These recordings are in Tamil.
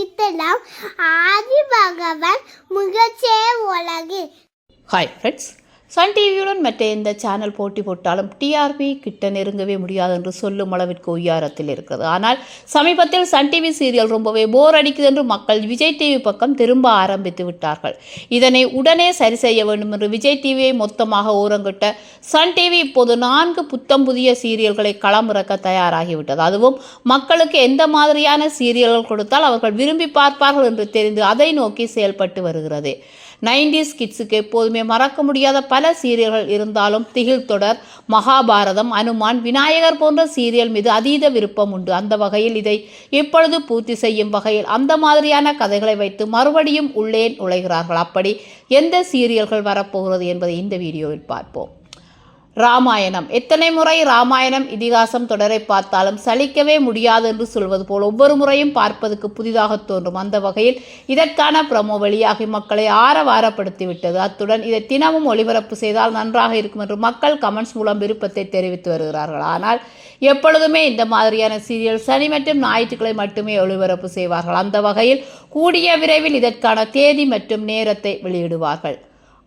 அளித்தலாம் ஆதி பகவான் முகச்சே உலகு ஹாய் ஃப்ரெண்ட்ஸ் சன் டிவியுடன் மற்ற எந்த சேனல் போட்டி போட்டாலும் டிஆர்பி கிட்ட நெருங்கவே முடியாது என்று சொல்லும் அளவிற்கு உயாரத்தில் இருக்கிறது. ஆனால் சமீபத்தில் சன் டிவி சீரியல் ரொம்பவே போர் அடிக்குது என்று மக்கள் விஜய் டிவி பக்கம் திரும்ப ஆரம்பித்து விட்டார்கள். இதனை உடனே சரி செய்ய வேண்டும் என்று விஜய் டிவியை மொத்தமாக ஓரங்கிட்ட சன் டிவி இப்போது நான்கு புத்தம் புதிய சீரியல்களை களமிறக்க தயாராகிவிட்டது. அதுவும் மக்களுக்கு எந்த மாதிரியான சீரியல்கள் கொடுத்தால் அவர்கள் விரும்பி பார்ப்பார்கள் என்று தெரிந்து அதை நோக்கி செயல்பட்டு வருகிறது. நைன்டிஸ் கிட்ஸுக்கு எப்போதுமே மறக்க முடியாத பல சீரியல்கள் இருந்தாலும் திகில் தொடர் மகாபாரதம் அனுமான் விநாயகர் போன்ற சீரியல் மீது அதீத விருப்பம் உண்டு. அந்த வகையில் இதை இப்பொழுது பூர்த்தி செய்யும் வகையில் அந்த மாதிரியான கதைகளை வைத்து மறுபடியும் உள்ளே நுழைகிறார்கள். அப்படி எந்த சீரியல்கள் வரப்போகிறது என்பதை இந்த வீடியோவில் பார்ப்போம். ராமாயணம். எத்தனை முறை ராமாயணம் இதிகாசம் தொடரை பார்த்தாலும் சலிக்கவே முடியாது என்று சொல்வது போல் ஒவ்வொரு முறையும் பார்ப்பதற்கு புதிதாக தோன்றும். அந்த வகையில் இதற்கான பிரமோ வெளியாகி மக்களை ஆரவாரப்படுத்திவிட்டது. அத்துடன் இதை தினமும் ஒளிபரப்பு செய்தால் நன்றாக இருக்கும் என்று மக்கள் கமெண்ட்ஸ் மூலம் விருப்பத்தை தெரிவித்து வருகிறார்கள். ஆனால் எப்பொழுதுமே இந்த மாதிரியான சீரியல் சனி மற்றும் ஞாயிற்றுக்களை மட்டுமே ஒளிபரப்பு செய்வார்கள். அந்த வகையில் கூடிய விரைவில் இதற்கான தேதி மற்றும் நேரத்தை வெளியிடுவார்கள்.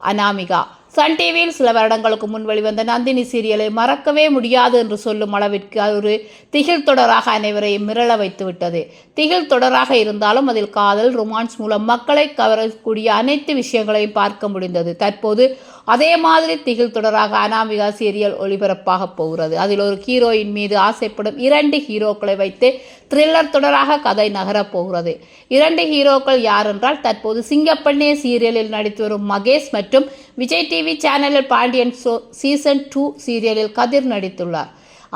அனாமிகா சன் டிவியில் சில வருடங்களுக்கு முன் வெளிவந்த நந்தினி சீரியலை மறக்கவே முடியாது என்று சொல்லும் அளவிற்கு அது ஒரு திகில் தொடராக அனைவரையும் மிரள வைத்து விட்டது திகில் தொடராக இருந்தாலும் அதில் காதல் ரொமான்ஸ் மூலம் மக்களை கவரக்கூடிய அனைத்து விஷயங்களையும் பார்க்க முடிந்தது. தற்போது அதே மாதிரி திகில் தொடராக அனாமிகா சீரியல் ஒளிபரப்பாக போகிறது. அதில் ஒரு ஹீரோயின் மீது ஆசைப்படும் இரண்டு ஹீரோக்களை வைத்து த்ரில்லர் தொடராக கதை நகரப் போகிறது. இரண்டு ஹீரோக்கள் யார் என்றால் தற்போது சிங்கப்பண்ணே சீரியலில் நடித்து வரும் மகேஷ் மற்றும் விஜய் டிவி டிவி சேனலில் பாண்டியன் ஷோ சீசன் டூ சீரியலில் கதிர் நடித்துள்ளார்.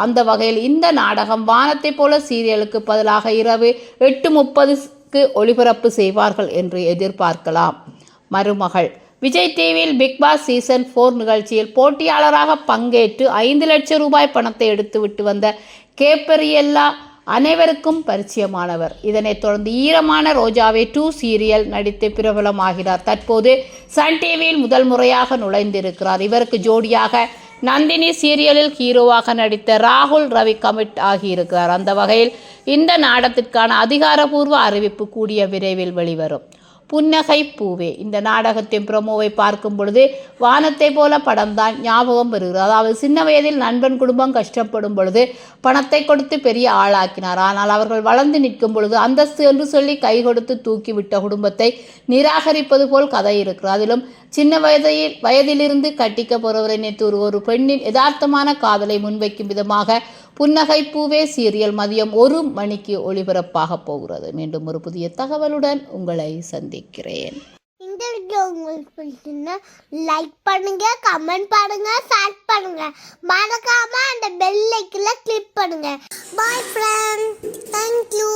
அந்த வகையில் இந்த நாடகம் வானத்தை போல சீரியலுக்கு பதிலாக இரவு எட்டு முப்பதுக்கு ஒளிபரப்பு செய்வார்கள் என்று எதிர்பார்க்கலாம். மருமகள். விஜய் டிவியில் பிக் பாஸ் சீசன் ஃபோர் நிகழ்ச்சியில் போட்டியாளராக பங்கேற்று ஐந்து லட்சம் ரூபாய் பணத்தை எடுத்துவிட்டு வந்த கேப்பரியல்லா அனைவருக்கும் பரிச்சயமானவர். இதனைத் தொடர்ந்து ஈரமான ரோஜாவே டூ சீரியல் நடித்து பிரபலமாகிறார். தற்போது சன் டிவியில் முதல் முறையாக நுழைந்திருக்கிறார். இவருக்கு ஜோடியாக நந்தினி சீரியலில் ஹீரோவாக நடித்த ராகுல் ரவி கமிட் ஆகியிருக்கிறார். அந்த வகையில் இந்த நாடகத்திற்கான அதிகாரபூர்வ அறிவிப்பு கூடிய விரைவில் வெளிவரும். புன்னகை பூவே இந்த நாடகத்தின் ப்ரமோவை பார்க்கும் பொழுது வானத்தை போல படம்தான் ஞாபகம் வருகிறது அதாவது சின்ன வயதில் நண்பன் குடும்பம் கஷ்டப்படும் பொழுது பணத்தை கொடுத்து பெரிய ஆளாக்கினார். ஆனால் அவர்கள் வளர்ந்து நிற்கும் பொழுது அந்தஸ்து என்று சொல்லி கை கொடுத்து தூக்கிவிட்ட குடும்பத்தை நிராகரிப்பது போல் கதை இருக்கிறது. அதிலும் சின்ன வயதில் வயதிலிருந்து கட்டிக்க போறவரை நேற்று ஒரு ஒரு பெண்ணின் யதார்த்தமான காதலை முன்வைக்கும் விதமாக புன்னகை பூவே சீரியல் மதியம் ஒரு மணிக்கு ஒளிபரப்பாக போகிறது. மீண்டும் ஒரு புதிய தகவலுடன் உங்களை சந்திக்கிறேன். இந்த வீடியோ உங்களுக்கு பிடிச்சிருந்தா லைக் பண்ணுங்க கமெண்ட் பண்ணுங்க ஷேர் பண்ணுங்க. மறக்காம அந்த பெல் ஐக்கில் கிளிக் பண்ணுங்க. பாய் ஃப்ரெண்ட் தேங்க்யூ